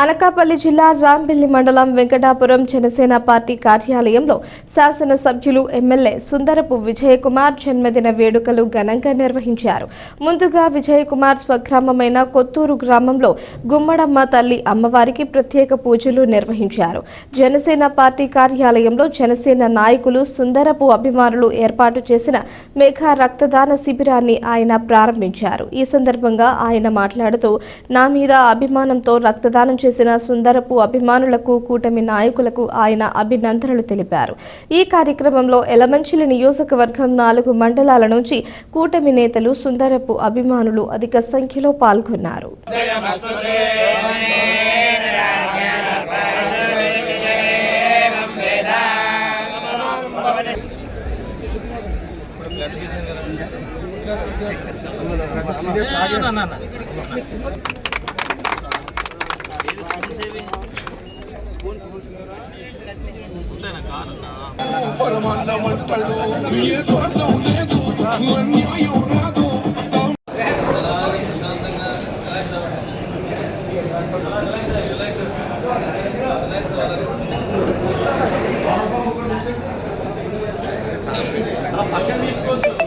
అనకాపల్లి జిల్లా రాంబిల్లి మండలం వెంకటాపురం జనసేన పార్టీ కార్యాలయంలో శాసనసభ్యులు ఎమ్మెల్యే సుందరపు విజయకుమార్ జన్మదిన వేడుకలు ఘనంగా నిర్వహించారు. ముందుగా విజయకుమార్ స్వగ్రామమైన కొత్తూరు గ్రామంలో గుమ్మడమ్మ తల్లి అమ్మవారికి ప్రత్యేక పూజలు నిర్వహించారు. జనసేన పార్టీ కార్యాలయంలో జనసేన నాయకులు సుందరపు అభిమానులు ఏర్పాటు చేసిన మేఘా రక్తదాన శిబిరాన్ని ఆయన ప్రారంభించారు. ఈ సందర్భంగా ఆయన మాట్లాడుతూ నా మీద అభిమానంతో రక్తదానం చేసిన సుందరపు అభిమానులకు కూటమి నాయకులకు ఆయన అభినందనలు తెలిపారు. ఈ కార్యక్రమంలో ఎలమంచిలి నియోజకవర్గం నాలుగు మండలాల నుంచి కూటమి నేతలు సుందరపు అభిమానులు అధిక సంఖ్యలో పాల్గొన్నారు. పరమాన్నమంటాడు ఏ స్వార్థం లేదు అన్యాయం రాదు పక్కన తీసుకోవద్దు